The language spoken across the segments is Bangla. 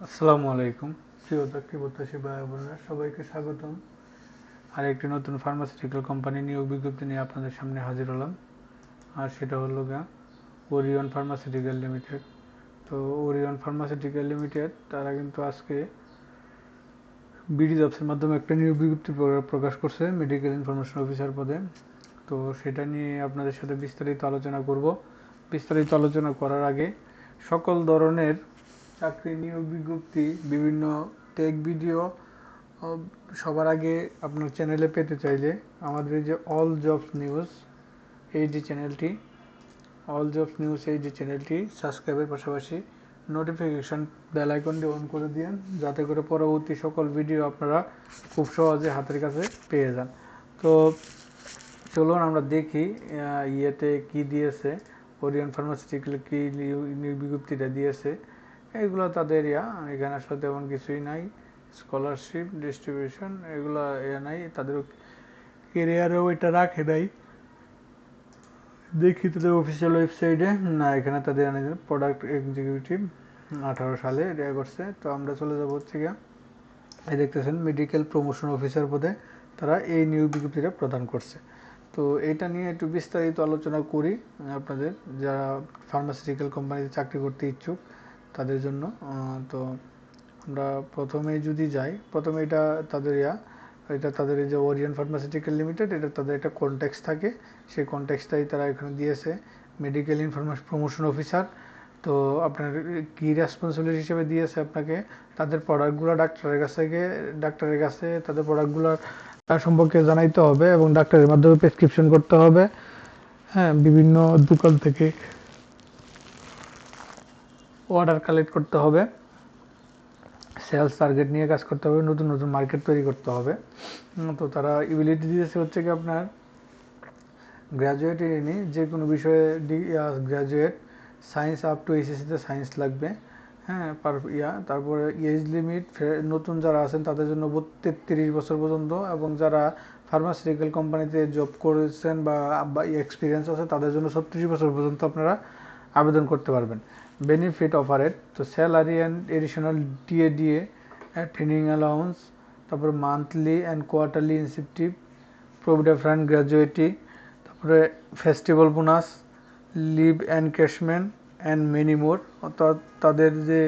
আসসালামু আলাইকুম। প্রিয় চাকরি প্রত্যাশী ভাই বোনেরা, সবাইকে স্বাগতম। আর একটি নতুন ফার্মাসিউটিক্যাল কোম্পানি নিয়োগ বিজ্ঞপ্তি নিয়ে আপনাদের সামনে হাজির হলাম। আর সেটা হলো গা ওরিয়ন ফার্মাসিউটিক্যাল লিমিটেড তো ওরিয়ন ফার্মাসিউটিক্যাল লিমিটেড তারা কিন্তু আজকে বিডি জবসের মাধ্যমে একটা নিয়োগ বিজ্ঞপ্তি প্র- প্রকাশ করছে মেডিকেল ইনফরমেশন অফিসার পদে। তো সেটা নিয়ে আপনাদের সাথে বিস্তারিত আলোচনা করব। বিস্তারিত আলোচনা করার আগে সকল ধরনের চাকরি নিয়োগ বিজ্ঞপ্তি, বিভিন্ন টেক ভিডিও সবার আগে আপনার চ্যানেলে পেতে চাইলে আমাদের যে অল জবস নিউজ এই যে চ্যানেলটি অল জবস নিউজ এই যে চ্যানেলটি সাবস্ক্রাইবের পাশাপাশি নোটিফিকেশন বেল অন করে দিন যাতে করে পরবর্তী সকল ভিডিও আপনারা খুব সহজে হাতের কাছে পেয়ে যান। তো চলুন আমরা দেখি ইয়েতে কি দিয়েছে ওরিয়ন ফার্মাসিউটিক্যাল কি বিজ্ঞপ্তিটা দিয়েছে। এগুলো তাদের ইয়া, এখানে আসলে তেমন কিছুই নাই। স্কলারশিপ ডিস্ট্রিবিউশন এগুলো ইয়া নাই, তাদের কেরিয়ারেও এটা রাখে নাই। দেখি তাদের অফিসিয়াল ওয়েবসাইটে না, এখানে তাদের প্রোডাক্ট এক্সিকিউটিভ আঠারো সালে এটা করছে। তো আমরা চলে যাব হচ্ছে গিয়া। এই দেখতেছেন মেডিকেল প্রমোশন অফিসার পদে তারা এই নিয়োগ বিজ্ঞপ্তিটা প্রদান করছে। তো এটা নিয়ে একটু বিস্তারিত আলোচনা করি আপনাদের, যারা ফার্মাসিউটিক্যাল কোম্পানিতে চাকরি করতে ইচ্ছুক। তাদের জন্য তো আমরা প্রথমে যদি যাই, প্রথমে এটা তাদের ইয়া, এটা তাদের যে ওরিয়ন ফার্মাসিউটিক্যাল লিমিটেড এটা তাদের একটা কন্ট্যাক্স থাকে। সেই কন্ট্যাক্সটাই তারা এখানে দিয়েছে। মেডিকেল ইনফরমেশন প্রমোশন অফিসার তো আপনার কি রেসপন্সিবিলিটি হিসেবে দিয়েছে আপনাকে? তাদের প্রোডাক্টগুলো ডাক্তারের কাছে গিয়ে, ডাক্তারের কাছে তাদের প্রোডাক্টগুলো তার সম্পর্কে জানাইতে হবে এবং ডাক্তারের মাধ্যমে প্রেসক্রিপশন করতে হবে। হ্যাঁ বিভিন্ন দোকান থেকে অর্ডার কালেক্ট করতে হবে। সেলস টার্গেট নিয়ে কাজ করতে হবে, নতুন নতুন মার্কেট তৈরি করতে হবে। তো তারা ইবিলিটি দিয়েছে হচ্ছে কি আপনার গ্র্যাজুয়েট এনে যে কোনো বিষয়ে D graduate science up to এইচএসসিতে science লাগবে। হ্যাঁ পার ইয়া তারপরে এজ লিমিট নতুন যারা আছেন তাদের জন্য তেত্রিশ বছর পর্যন্ত এবং যারা ফার্মাসিউটিক্যাল কোম্পানিতে জব করেছেন বা এক্সপিরিয়েন্স আছে তাদের জন্য ছত্রিশ বছর পর্যন্ত আপনারা আবেদন করতে পারবেন। বেনিফিট অফারেড তো salary and additional DA DA training allowance তারপরে monthly and quarterly incentive provident fund gratuity তারপরে festival bonus leave encashment and many more অর্থাৎ তাদের যে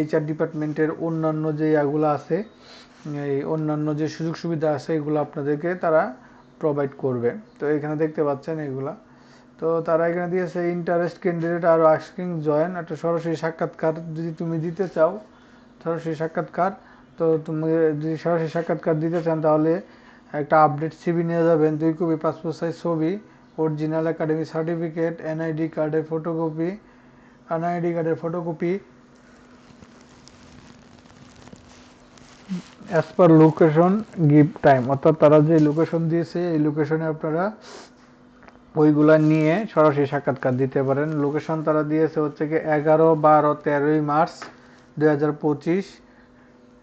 এইচআর ডিপার্টমেন্টের অন্যান্য যে ইয়াগুলো আছে, এই অন্যান্য যে সুযোগ সুবিধা আছে, এগুলো আপনাদেরকে তারা প্রোভাইড করবে। তো এখানে দেখতে পাচ্ছেন এগুলা। তো তারা এখানে দিয়েছে ইন্টারেস্ট ক্যান্ডিডেট আর আস্কিং জয়েন একটা সরাসরি সাক্ষাৎকার যদি তুমি দিতে চাও, সরাসরি সাক্ষাৎকার, তো তুমি যদি সরাসরি সাক্ষাৎকার দিতে চান তাহলে একটা আপডেট সিবি নিয়ে যাবেন, দুই কপি পাসপোর্ট সাইজ ছবি অরিজিনাল একাডেমি সার্টিফিকেট এনআইডি কার্ডের ফটোকপি এনআইডি কার্ডের photocopy as per location give time অর্থাৎ তারা যে লোকেশন দিয়েছে, এই লোকেশনে আপনারা ওইগুলা নিয়ে সরাসরি সাক্ষাৎকার দিতে পারেন। লোকেশন তারা দিয়েছে হচ্ছে কি এগারো, বারো, তেরোই মার্চ দুই হাজার পঁচিশ।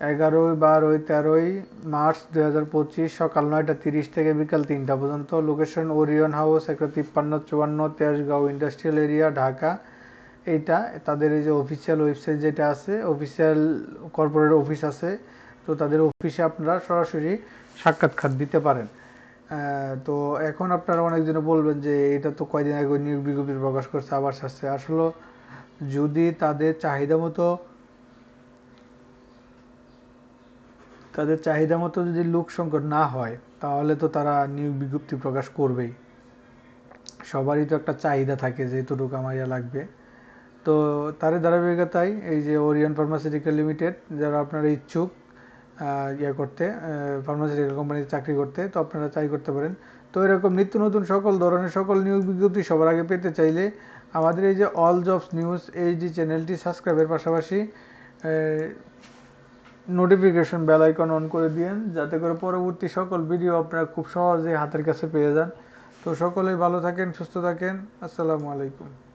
এগারোই, বারোই, তেরোই মার্চ দুই হাজার পঁচিশ সকাল নয়টা তিরিশ থেকে বিকাল তিনটা পর্যন্ত। লোকেশন ওরিয়ন হাউস একটা তিপ্পান্ন, চুয়ান্ন, তেজগাঁও ইন্ডাস্ট্রিয়াল এরিয়া ঢাকা। এইটা তাদের এই যে অফিসিয়াল ওয়েবসাইট যেটা আছে অফিসিয়াল কর্পোরেট অফিস আছে, তো তাদের অফিসে আপনারা সরাসরি সাক্ষাৎকার দিতে পারেন। তো এখন আপনারা অনেকজনে বলবেন যে এটা তো কয়দিন আগে নিয়োগ বিজ্ঞপ্তি প্রকাশ করছে, আবার আসছে আসলে যদি তাদের চাহিদা মতো, তাদের চাহিদা মতো যদি লোক সংকট না হয়, তাহলে তো তারা নিয়োগ বিজ্ঞপ্তি প্রকাশ করবেই। সবারই তো একটা চাহিদা থাকে যে এতটুকু আমার ইয়া লাগবে। তো তার ধারাবাহিকতায় এই যে ওরিয়ন ফার্মাসিউটিক্যাল লিমিটেড যারা আপনারা ইচ্ছুক ইয়া করতে ফার্মাসিউটিক্যাল কোম্পানিতে চাকরি করতে, তো আপনারা চাই করতে পারেন। তো এরকম নিত্য নতুন সকল ধরনের সকল নিয়োগ বিজ্ঞপ্তি সবার আগে পেতে চাইলে আমাদের এই যে অল জবস নিউজ এই যে চ্যানেলটি সাবস্ক্রাইবের পাশাপাশি নোটিফিকেশন বেল আইকন অন করে দিয়েন, যাতে করে পরবর্তী সকল ভিডিও আপনারা খুব সহজে হাতের কাছে পেয়ে যান। তো সকলেই ভালো থাকেন, সুস্থ থাকেন। আসসালামু আলাইকুম।